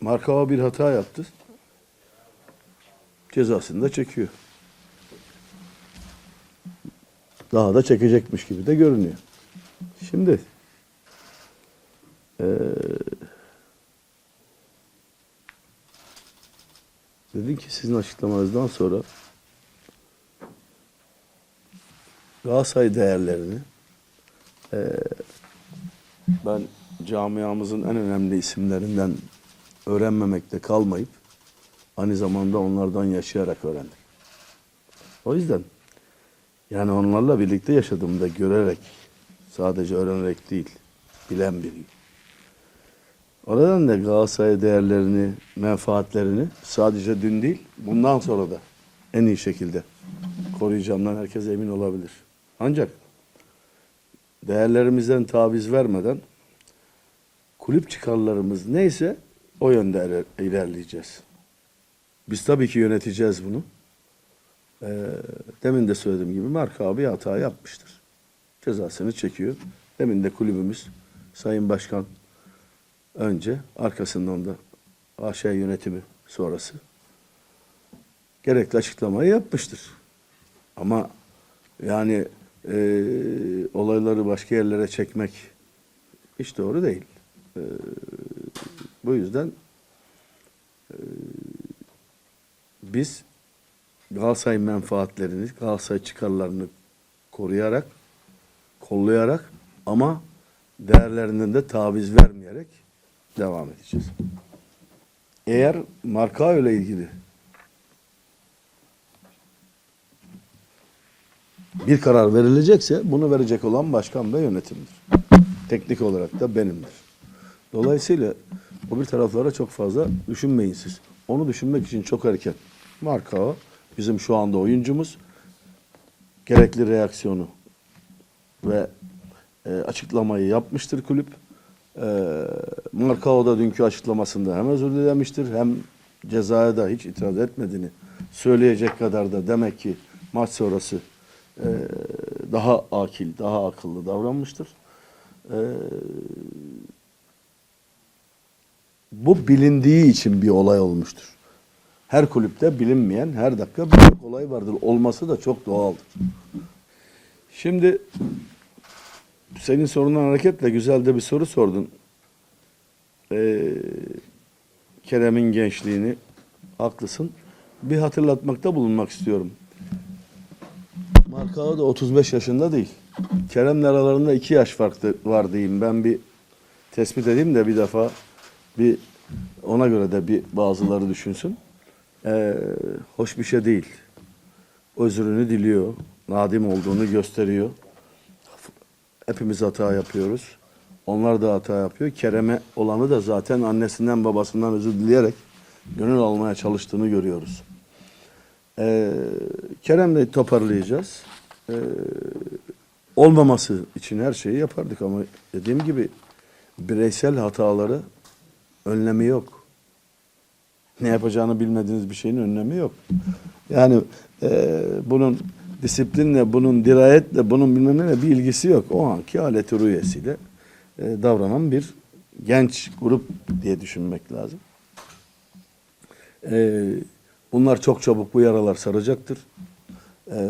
Markava bir hata yaptı. Cezasını da çekiyor. Daha da çekecekmiş gibi de görünüyor. Şimdi eee dedim ki sizin açıklamanızdan sonra Galatasaray değerlerini eee, ben camiamızın en önemli isimlerinden öğrenmemekte kalmayıp aynı zamanda onlardan yaşayarak öğrendim. O yüzden yani onlarla birlikte yaşadığımda görerek sadece öğrenerek değil bilen biriyim. O nedenle Galatasaray değerlerini, menfaatlerini sadece dün değil bundan sonra da en iyi şekilde koruyacağımdan herkes emin olabilir. Ancak değerlerimizden taviz vermeden kulüp çıkarlarımız neyse o yönde iler- ilerleyeceğiz. Biz tabii ki yöneteceğiz bunu. Ee, demin de söylediğim gibi Marka abi hata yapmıştır. Cezasını çekiyor. Demin de kulübümüz Sayın Başkan önce arkasından da AŞ yönetimi sonrası gerekli açıklamayı yapmıştır. Ama yani e, olayları başka yerlere çekmek hiç doğru değil. E, bu yüzden e, biz Galatasaray menfaatlerini, Galatasaray çıkarlarını koruyarak, kollayarak ama değerlerinden de taviz vermeyerek devam edeceğiz. Eğer marka ile ilgili bir karar verilecekse bunu verecek olan başkan ve yönetimdir. Teknik olarak da benimdir. Dolayısıyla o bir taraflara çok fazla düşünmeyin siz. Onu düşünmek için çok erken. Marka bizim şu anda oyuncumuz. Gerekli reaksiyonu ve e, açıklamayı yapmıştır kulüp. E, Markao da dünkü açıklamasında hem özür dilemiştir hem cezaya da hiç itiraz etmediğini söyleyecek kadar da demek ki maç sonrası e, daha akil, daha akıllı davranmıştır. E, bu bilindiği için bir olay olmuştur. Her kulüpte bilinmeyen her dakika bir olay vardır. Olması da çok doğaldır. Şimdi senin sorundan hareketle güzel de bir soru sordun. Ee, Kerem'in gençliğini haklısın. Bir hatırlatmakta bulunmak istiyorum. Markağı da 35 yaşında değil. Kerem'le aralarında 2 yaş fark var diyeyim. Ben bir tespit edeyim de bir defa bir ona göre de bir bazıları düşünsün. Ee, hoş bir şey değil. Özrünü diliyor. Nadim olduğunu gösteriyor. Hepimiz hata yapıyoruz. Onlar da hata yapıyor. Kerem'e olanı da zaten annesinden babasından özür dileyerek gönül almaya çalıştığını görüyoruz. Ee, Kerem'le toparlayacağız. Ee, olmaması için her şeyi yapardık ama dediğim gibi bireysel hataları önlemi yok. Ne yapacağını bilmediğiniz bir şeyin önlemi yok. Yani e, bunun disiplinle, bunun dirayetle, bunun bilmem neyle bir ilgisi yok. O anki aleti rüyesiyle e, davranan bir genç grup diye düşünmek lazım. E, bunlar çok çabuk bu yaralar saracaktır. E,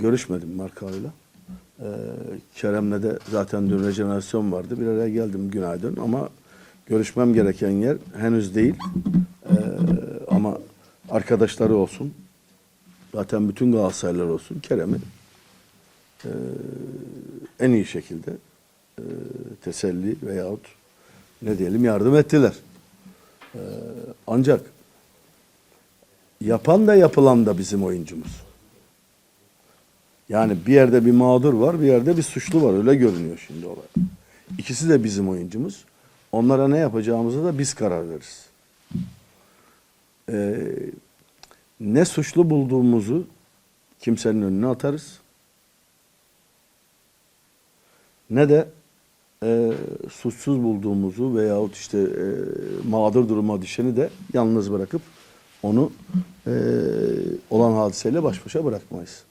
görüşmedim Marka'yla. E, Kerem'le de zaten dün rejenerasyon vardı. Bir araya geldim günaydın ama görüşmem gereken yer henüz değil. E, ama arkadaşları olsun. Zaten bütün Galatasaraylılar olsun. Kerem'i e, en iyi şekilde e, teselli veyahut ne diyelim yardım ettiler. E, ancak yapan da yapılan da bizim oyuncumuz. Yani bir yerde bir mağdur var, bir yerde bir suçlu var. Öyle görünüyor şimdi olay. İkisi de bizim oyuncumuz. Onlara ne yapacağımıza da biz karar veririz. Ee, ne suçlu bulduğumuzu kimsenin önüne atarız. Ne de e, suçsuz bulduğumuzu veyahut işte e, mağdur duruma düşeni de yalnız bırakıp onu e, olan hadiseyle baş başa bırakmayız.